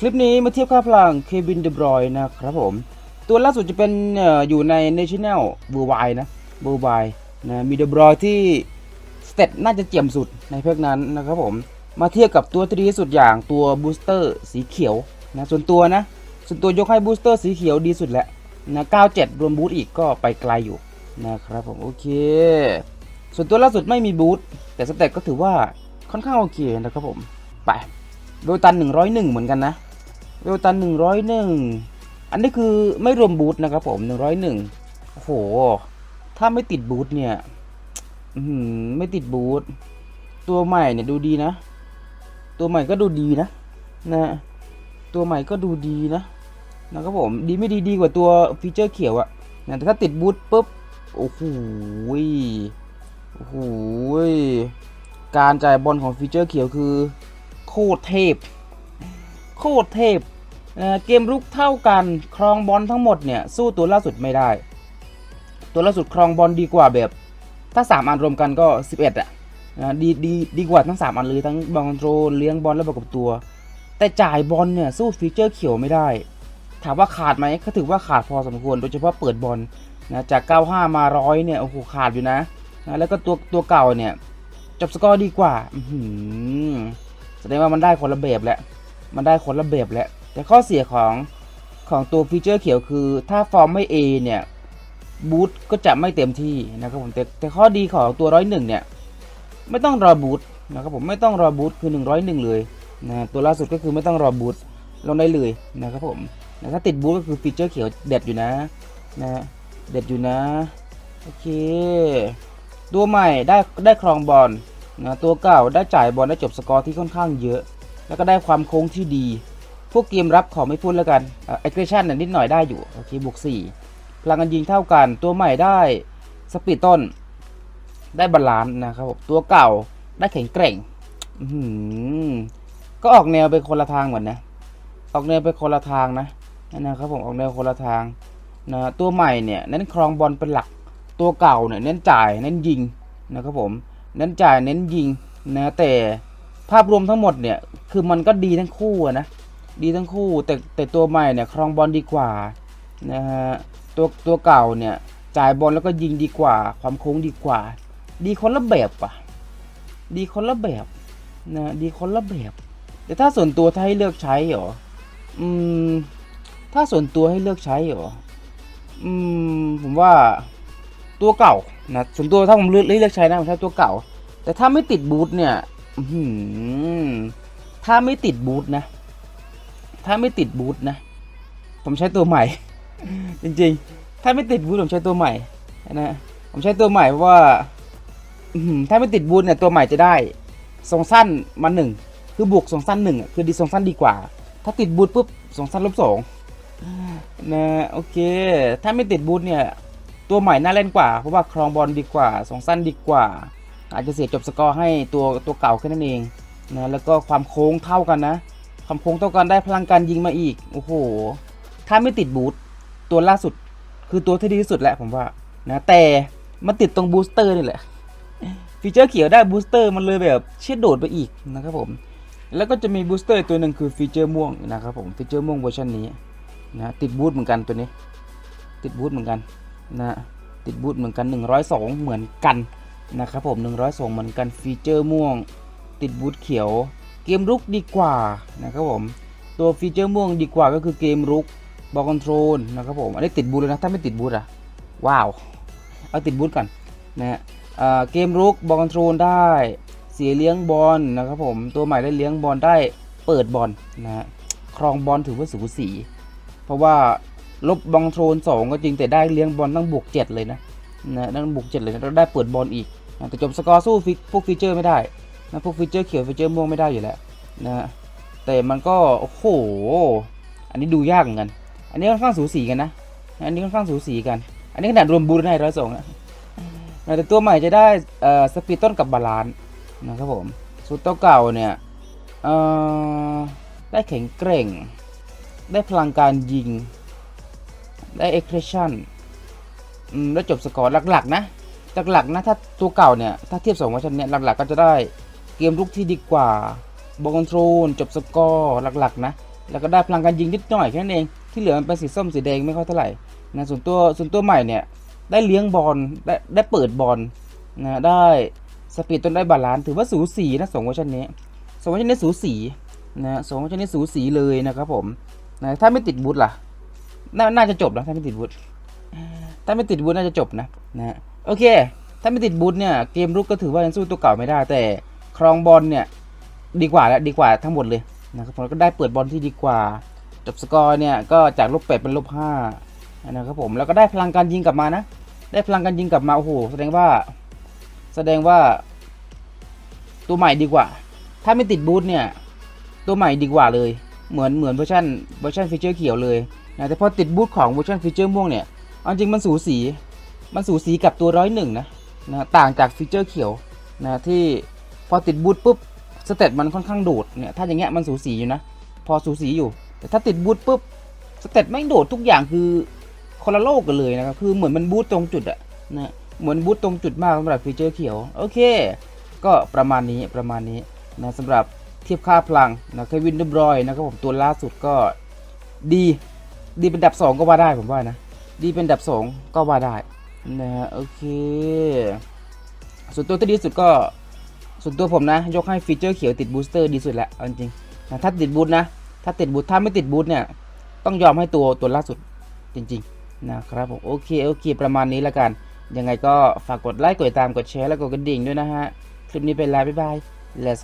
คลิปนี้มาเทียบค่าพลังเควินเดบรอยนะครับผม ตัวล่าสุดจะเป็นอยู่ใน National w o r l d w i d นะ w o r l d w i d e นะมีเดบรอยที่สเตตน่าจะเจียมสุดในเพกนั้นนะครับผม มาเทียบกับตัวที่ดีที่สุดอย่างตัวบูสเตอร์สีเขียวนะส่วนตัวนะ ส่วนตัวยกให้บูสเตอร์สีเขียวดีสุดแล้วนะ97 รวมบูสอีกก็ไปไกลอยู่นะครับผมโอเค ส่วนตัวล่าสุดไม่มีบูสแต่สเตตก็ถือว่าค่อนข้างโอเคนะครับผม ไปโดยตัน 101 เหมือนกันนะ โดยตัน101อันนี้คือไม่รวมบูสต์นะครับผม101โอ้โห ถ้าไม่ติดบูสต์เนี่ยอืไม่ติดบูสต์ตัวใหม่เนี่ยดูดีนะ ตัวใหม่ก็ดูดีนะนะตัวใหม่ก็ดูดีนะนะครับผมดีไม่ดีดีกว่าตัวฟีเจอร์เขียวอะนะแต่ถ้าติดบูทปุ๊บโอ้โหโอ้โหการจ่ายบอลของฟีเจอร์เขียวคือ โคตรเทพ โคตรเทพ เกมรุกเท่ากันครองบอลทั้งหมดเนี่ยสู้ตัวล่าสุดไม่ได้ ตัวล่าสุดครองบอลดีกว่าแบบ ถ้า 3 อันรวมกันก็ 11อะนะดีดีดีกว่าทั้ง 3 อันเลยทั้งบอลคอนโทรลเลี้ยงบอลและประกบตัว แต่จ่ายบอลเนี่ยสู้ฟีเจอร์เขียวไม่ได้ ถามว่าขาดไหมก็ถือว่าขาดพอสมควรโดยเฉพาะเปิดบอลนะจาก 95 มาร้อยเนี่ยโอ้โหขาดอยู่นะนะแล้วก็ตัวตัวเก่าเนี่ยจบสกอร์ดีกว่าแสดงว่ามันได้คนละแบบแหละมันได้คนละแบบแหละ แต่ข้อเสียของของตัวฟีเจอร์เขียวคือ ถ้าฟอร์มไม่ A เนี่ยบูทก็จะไม่เต็มที่นะครับผมแต่แต่ข้อดีของตัวร้อยหนึ่งเนี่ยไม่ต้องรอบูทนะครับผมไม่ต้องรอบูทคือ 101 เลยนะตัวล่าสุดก็คือไม่ต้องรอบูทลงได้เลยนะครับผมนะถ้าติดบูทก็คือฟีเจอร์เขียวเด็ดอยู่นะนะเด็ดอยู่นะโอเคตัวใหม่ได้ได้ครองบอลนะตัวเก่าได้จ่ายบอลได้จบสกอร์ที่ค่อนข้างเยอะ แล้วก็ได้ความโค้งที่ดี วกเกมรับขอไม่พูดแล้วกันเอ็กเ r ชันนิดหน่อยได้อยู่โอเคบวก4พลังงานยิงเท่ากันตัวใหม่ได้สปีดต้น ได้บาลานซ์นะครับผมตัวเก่าได้แข็งแกร่งก็ออกแนวไปคนละทางเหมือนนะ ออกแนวไปคนละทางนะนะครับผมออกแนวคนละทางนะตัวใหม่เนี่ยเน้นครองบอลเป็นหลักตัวเก่าเนี่ยเน้นจ่ายเน้นยิงนะครับผมเน้นจ่ายเน้นยิงนะแต่ภาพรวมทั้งหมดเนี่ยคือมันก็ดีทั้งคู่นะ ดีทั้งคู่แต่แต่ตัวใหม่เนี่ยครองบอลดีกว่านะฮะตัวตัวเก่าเนี่ยจ่ายบอลแล้วก็ยิงดีกว่า ความโค้งดีกว่า ดีคนละแบบปะดีคนละแบบนะดีคนละแบบ แต่ถ้าส่วนตัวถ้าให้เลือกใช้เหรออืมถ้าส่วนตัวให้เลือกใช้เหรออืมผมว่าตัวเก่านะส่วนตัวถ้าผมเลือกเลือกใช้นะผมใช้ตัวเก่า แต่ถ้าไม่ติดบูทเนี่ยถ้าไม่ติดบูทนะ ถ้าไม่ติดบูทนะ ผมใช้ตัวใหม่ จริงๆ ถ้าไม่ติดบูทผมใช้ตัวใหม่นะผมใช้ตัวใหม่เพราะว่าถ้าไม่ติดบูทเนี่ยตัวใหม่จะได้ทรงสั้นมาหนึ่งคือบวกทรงสั้นหนึ่งอะคือดีทรงสั้นดีกว่า ถ้าติดบูทปุ๊บทรงสั้นลบสองนะโอเค ถ้าไม่ติดบูทเนี่ยตัวใหม่น่าเล่นกว่า เพราะว่าครองบอลดีกว่าทรงสั้นดีกว่า อาจจะเสียจบสกอร์ให้ตัวตัวเก่าแค่นั้นเองนะแล้วก็ความโค้งเท่ากันนะ ความโค้งเท่ากันได้พลังการยิงมาอีก โอ้โห ถ้าไม่ติดบูทตัวล่าสุด คือตัวที่ดีที่สุดแหละผมว่านะแต่มันติดตรงบูสเตอร์นี่แหละฟีเจอร์เขียวได้บูสเตอร์มันเลยแบบเชี่ยโดดไปอีกนะครับผม แล้วก็จะมีบูสเตอร์ตัวหนึ่งคือฟีเจอร์ม่วงนะครับผมฟีเจอร์ม่วงเวอร์ชันนี้นะติดบูทเหมือนกันตัวนี้ ติดบูทเหมือนกันนะติดบูทเหมือนกัน 102 เหมือนกันนะครับผม 102 เหมือนกันฟีเจอร์ม่วง ติดบูทเขียว เกมรุกดีกว่านะครับผม ตัวฟีเจอร์ม่วงดีกว่าก็คือเกมรุกบอลคอนโทรลนะครับผม อันนี้ติดบูทเลยนะ ถ้าไม่ติดบูทอะว้าว เอาติดบูทก่อนนะฮะเกมรุกบอลคอนโทรลได้ เสียเลี้ยงบอลนะครับผม ตัวใหม่ได้เลี้ยงบอลได้เปิดบอลนะฮะ ครองบอลถือว่าสูสี เพราะว่าลบบอลคอนโทรลสองก็จริงแต่ได้เลี้ยงบอลตั้งบวกเจ็ดเลยนะนะตั้งบวกเจ็ดเลยนะแล้วได้เปิดบอลอีก แต่จบสกอร์สู้พวกฟีเจอร์ไม่ได้ นะพวกฟีเจอร์เขียวฟีเจอร์ม่วงไม่ได้อยู่แล้วนะฮะแต่มันก็โอ้โห อันนี้ดูยากเหมือนกัน อันนี้ค่อนข้างสูสีกันนะ อันนี้ค่อนข้างสูสีกัน อันนี้ขนาดรวมบูทให้ร้อยสองนะแต่ตัวใหม่จะได้เอ่อสปีดต้นกับบาลานซ์นะครับผมสูตรตัวเก่าเนี่ยเอ่อได้แข็งแกร่ง ได้พลังการยิง ได้เอ็กเพรสชั่นได้จบสกอร์หลักๆนะหลักๆนะถ้าตัวเก่าเนี่ยถ้าเทียบสองเวอร์ชันเนี่ยหลักๆก็จะได้ เกมลุกที่ดีกว่าบอลคอนโทรลจบสกอร์หลักๆนะ แล้วก็ได้พลังการยิงนิดหน่อยแค่นั้นเอง ที่เหลือมันเป็นสีส้มสีแดงไม่ค่อยเท่าไหร่นะส่วนตัวส่วนตัวใหม่เนี่ยได้เลี้ยงบอลได้ได้เปิดบอลนะได้สปีดต้นได้บาลานซ์ถือว่าสูสีนะสองเวอร์ชันนี้สองเวอร์ชันนี้สูสีนะสองเวอร์ชันนี้สูสีเลยนะครับผมนะถ้าไม่ติดบูทล่ะนน่าจะจบนะถ้าไม่ติดบูทถ้าไม่ติดบูทน่าจะจบนะนะโอเค ถ้าไม่ติดบูทเนี่ยเกมรุกก็ถือว่ายังสู้ตัวเก่าไม่ได้แต่ ครองบอลเนี่ย ดีกว่าแล้วดีกว่าทั้งหมดเลยนะครับผมก็ได้เปิดบอลที่ดีกว่า จบสกอร์เนี่ยก็จากลบแปดเป็นลบห้านะครับผมแล้วก็ได้พลังการยิงกลับมานะ ได้พลังการยิงกลับมาโอ้โหแสดงว่า แสดงว่า ตัวใหม่ดีกว่า ถ้าไม่ติดบูทเนี่ย ตัวใหม่ดีกว่าเลย เหมือนเหมือนเวอร์ชันเวอร์ชันฟีเจอร์เขียวเลยนะแต่พอติดบูทของเวอร์ชันฟีเจอร์ม่วงเนี่ยเอาจริงมันสูสี มันสูสีกับตัวร้อยหนึ่งนะนะต่างจากฟีเจอร์เขียวนะที่ พอติดบูทปุ๊บสเตตมันค่อนข้างโดดเนี่ยถ้าอย่างเงี้ยมันสูสีอยู่นะ พอสูสีอยู่ แต่ถ้าติดบูทปุ๊บสเตตไม่โดดทุกอย่างคือคนละโลกกันเลยนะครับ คือเหมือนมันบูทตรงจุดอะนะเหมือนบูทตรงจุดมากสำหรับฟีเจอร์เขียว โอเค ก็ประมาณนี้ประมาณนี้นะสำหรับเทียบค่าพลังนะเควินเดบรอยนะครับผมตัวล่าสุดก็ดีดีเป็นอันดับ 2 ก็ว่าได้ผมว่านะ ดีเป็นอันดับ 2 ก็ว่าได้นะฮะโอเค ส่วนตัวที่ดีสุดก็ ส่วนตัวผมนะ ยกให้ฟีเจอร์เขียวติดบูสเตอร์ดีสุดแหละเอาจริงนะถ้าติดบูทนะ ถ้าติดบูทถ้าไม่ติดบูทเนี่ย ต้องยอมให้ตัวตัวล่าสุดจริงๆ นะครับผมโอเคโอเค ประมาณนี้ละกัน ยังไงก็ฝากกดไลค์กดติดตามกดแชร์แล้วกดกระดิ่งด้วยนะฮะ คลิปนี้เป็นลาบ๊ายบาย let's